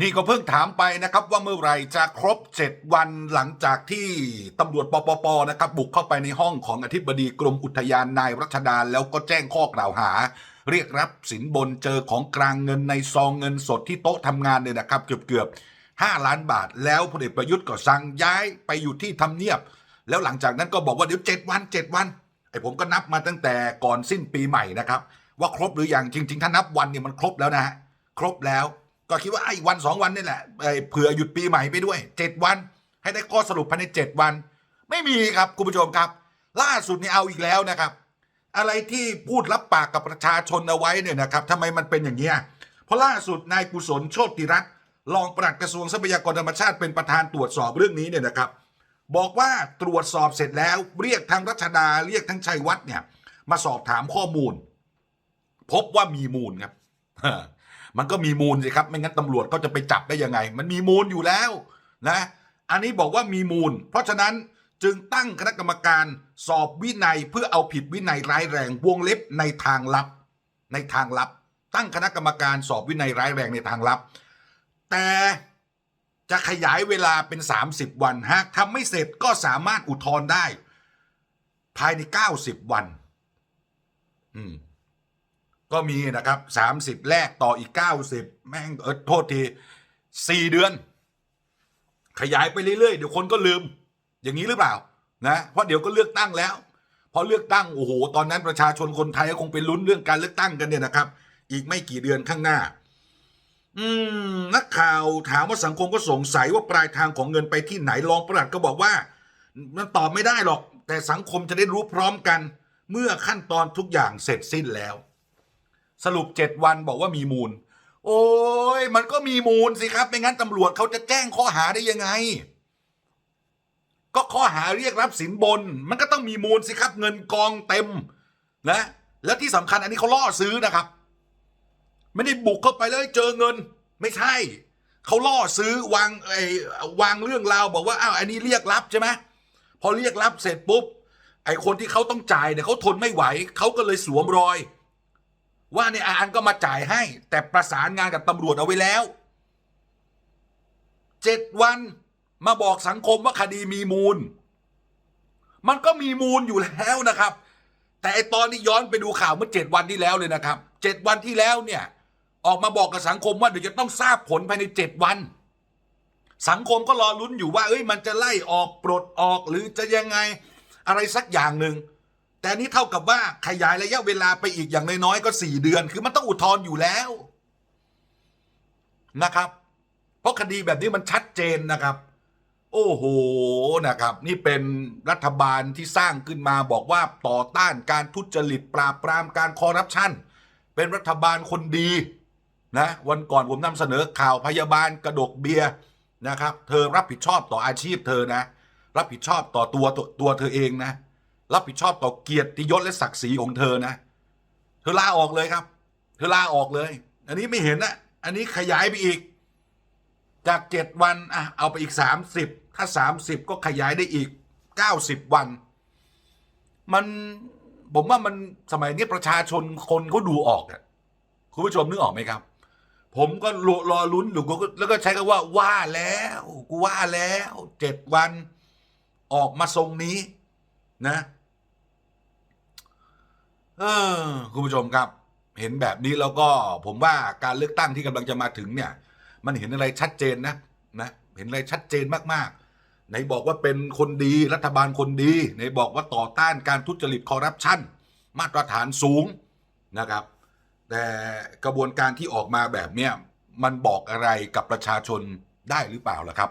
นี่ก็เพิ่งถามไปนะครับว่าเมื่อไหร่จะครบ 7 วันหลังจากที่ตำรวจปปปนะครับบุกเข้าไปในห้องของอธิบดีกรมอุทยานนายรัชดาแล้วก็แจ้งข้อกล่าวหา เรียกรับสินบนเจอของกลางเงินในซองเงินสดที่โต๊ะทำงานเนี่ยนะครับ เกือบเกือบ5ล้านบาท แล้วพลเอกประยุทธ์ก็สั่งย้ายไปอยู่ที่ทำเนียบ แล้วหลังจากนั้นก็บอกว่าเดี๋ยว 7 วัน 7 วันไอ้ผมก็นับมาตั้งแต่ก่อนสิ้นปีใหม่นะครับว่าครบหรือยังจริง ๆ ถ้านับวันเนี่ยมันครบแล้วนะฮะครบแล้ว ก็คิดว่าไอ้วันสองวันนี่แหละเผื่อหยุดปีใหม่ไปด้วยเจ็ดวัน ให้ได้ข้อสรุปภายในเจ็ดวัน ไม่มีครับคุณผู้ชมครับ ล่าสุดนี่เอาอีกแล้วนะครับ อะไรที่พูดรับปากกับประชาชนเอาไว้เนี่ยนะครับทำไมมันเป็นอย่างนี้เพราะล่าสุดนายกุศลโชติรัตน์รองปลัดกระทรวงทรัพยากรธรรมชาติเป็นประธานตรวจสอบเรื่องนี้เนี่ยนะครับ บอกว่าตรวจสอบเสร็จแล้วเรียกทั้งรัชดาเรียกทั้งชัยวัฒน์เนี่ย มาสอบถามข้อมูล พบว่ามีมูลครับ มันก็มีมูลสิครับ ไม่งั้นตำรวจก็จะไปจับได้ยังไง มันมีมูลอยู่แล้วนะอันนี้บอกว่ามีมูล เพราะฉะนั้นจึงตั้งคณะกรรมการสอบวินัยเพื่อเอาผิดวินัยร้ายแรงวงเล็บในทางลับ ในทางลับ ตั้งคณะกรรมการสอบวินัยร้ายแรงในทางลับ แต่จะขยายเวลาเป็น 30 วันหากทำไม่เสร็จก็สามารถอุทธรณ์ได้ ภายใน 90 วัน อืม ก็มีนะครับ30แรกต่ออีก90แม่งเออโทษที4เดือน ขยายไปเรื่อยๆ เดี๋ยวคนก็ลืม อย่างนี้หรือเปล่านะเพราะเดี๋ยวก็เลือกตั้งแล้วพอเลือกตั้งโอ้โหตอนนั้นประชาชนคนไทยก็คงเป็นลุ้นเรื่องการเลือกตั้งกันเนี่ยนะครับ อีกไม่กี่เดือนข้างหน้า อืมนักข่าวถามว่าสังคมก็สงสัยว่าปลายทางของเงินไปที่ไหนรองประหลัดก็บอกว่า มันตอบไม่ได้หรอก แต่สังคมจะได้รู้พร้อมกัน เมื่อขั้นตอนทุกอย่างเสร็จสิ้นแล้ว สรุปเจ็ดวันบอกว่ามีมูล โอ้ยมันก็มีมูลสิครับ ไม่งั้นตำรวจเขาจะแจ้งข้อหาได้ยังไง ก็ข้อหาเรียกรับสินบน มันก็ต้องมีมูลสิครับ เงินกองเต็มนะแล้วที่สำคัญอันนี้เขาล่อซื้อนะครับ ไม่ได้บุกเข้าไปแล้วเจอเงิน ไม่ใช่เขาล่อซื้อวางไอ้วางเรื่องราวบอกว่าอ้าวอันนี้เรียกรับใช่ไหมพอเรียกรับเสร็จปุ๊บไอ้คนที่เขาต้องจ่ายเนี่ยเขาทนไม่ไหวเขาก็เลยสวมรอย ว่าเนี่ยอาอันก็มาจ่ายให้ แต่ประสานงานกับตำรวจเอาไว้แล้วเจ็ดวันมาบอกสังคมว่าคดีมีมูล มันก็มีมูลอยู่แล้วนะครับ แต่ไอตอนนี้ย้อนไปดูข่าวเมื่อเจ็ดวันที่แล้วเลยนะครับเจ็ดวันที่แล้วเนี่ย ออกมาบอกกับสังคมว่าเดี๋ยวจะต้องทราบผลภายในเจ็ดวัน สังคมก็รอลุ้นอยู่ว่า เอ้ยมันจะไล่ออกปลดออกหรือจะยังไงอะไรสักอย่างหนึ่ง แต่นี่เท่ากับว่าขยายระยะเวลาไปอีกอย่างน้อยๆก็สี่เดือน คือมันต้องอุทธรณ์อยู่แล้วนะครับ เพราะคดีแบบนี้มันชัดเจนนะครับ โอ้โหนะครับ นี่เป็นรัฐบาลที่สร้างขึ้นมาบอกว่าต่อต้านการทุจริตปราบปรามการคอร์รัปชันเป็นรัฐบาลคนดีนะวันก่อนผมนำเสนอข่าวพยาบาลกระดกเบียร์นะครับ เธอรับผิดชอบต่ออาชีพเธอนะ รับผิดชอบต่อตัวตัวตัวเธอเองนะ รับผิดชอบต่อเกียรติยศและศักดิ์ศรีของเธอนะ เธอลาออกเลยครับ เธอลาออกเลย อันนี้ไม่เห็นนะอันนี้ขยายไปอีก จากเจ็ดวันอะเอาไปอีกสามสิบถ้าสามสิบก็ขยายได้อีกเก้าสิบวัน มันผมว่ามันสมัยนี้ประชาชนคนเขาดูออกอะคุณผู้ชมนึกออกไหมครับ ผมก็รอรอลุ้นหรือก็แล้วก็ใช้คำว่าว่าแล้วกูว่าแล้วเจ็ดวัน ออกมาทรงนี้นะ เออคุณผู้ชมครับ เห็นแบบนี้แล้วก็ผมว่าการเลือกตั้งที่กำลังจะมาถึงเนี่ย มันเห็นอะไรชัดเจนนะนะ เห็นอะไรชัดเจนมากๆไหนบอกว่าเป็นคนดีรัฐบาลคนดีไหนบอกว่าต่อต้านการทุจริตคอร์รัปชันมาตรฐานสูงนะครับ แต่กระบวนการที่ออกมาแบบเนี้ยมันบอกอะไรกับประชาชนได้หรือเปล่าล่ะครับ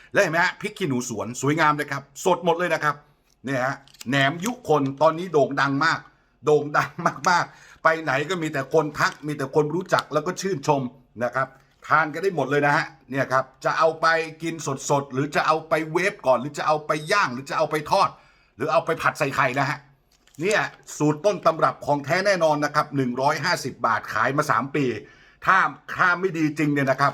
แล้วเห็นไหมฮะพริกขี้หนูสวนสวยงามเลยครับ สดหมดเลยนะครับเนี่ยฮะแหนมยุคนตอนนี้โด่งดังมาก โด่งดังมากๆ ไปไหนก็มีแต่คนทักมีแต่คนรู้จักแล้วก็ชื่นชมนะครับ ทานกันได้หมดเลยนะฮะเนี่ยครับจะเอาไปกินสดๆหรือจะเอาไปเวฟก่อน หรือจะเอาไปย่างหรือจะเอาไปทอด หรือเอาไปผัดใส่ไข่นะฮะเนี่ยสูตรต้นตำรับของแท้แน่นอนนะครับ150 บาทขายมา 3 ปี ถ้าถ้าไม่ดีจริงเนี่ยนะครับ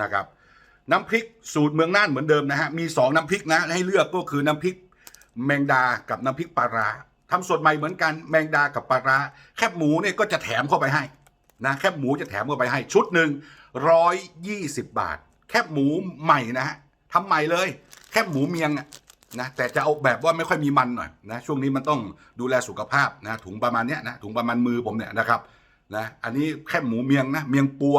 นะครับ น้ำพริกสูตรเมืองน่านเหมือนเดิมนะฮะมี 2 น้ำพริกนะให้เลือกก็คือน้ำพริกแมงดากับน้ำพริกปลาร้าทำสดใหม่เหมือนกันแมงดากับปลาร้าแคบหมูเนี่ยก็จะแถมเข้าไปให้นะแคบหมูจะแถมเข้าไปให้ชุดหนึ่งร้อยยี่สิบบาท แคบหมูใหม่นะฮะทำใหม่เลย แคบหมูเมียงนะแต่จะเอาแบบว่าไม่ค่อยมีมันหน่อยนะช่วงนี้มันต้องดูแลสุขภาพนะถุงประมาณเนี้ยนะถุงประมาณมือผมเนี่ยนะครับนะอันนี้แคบหมูเมียงนะเมียงปัว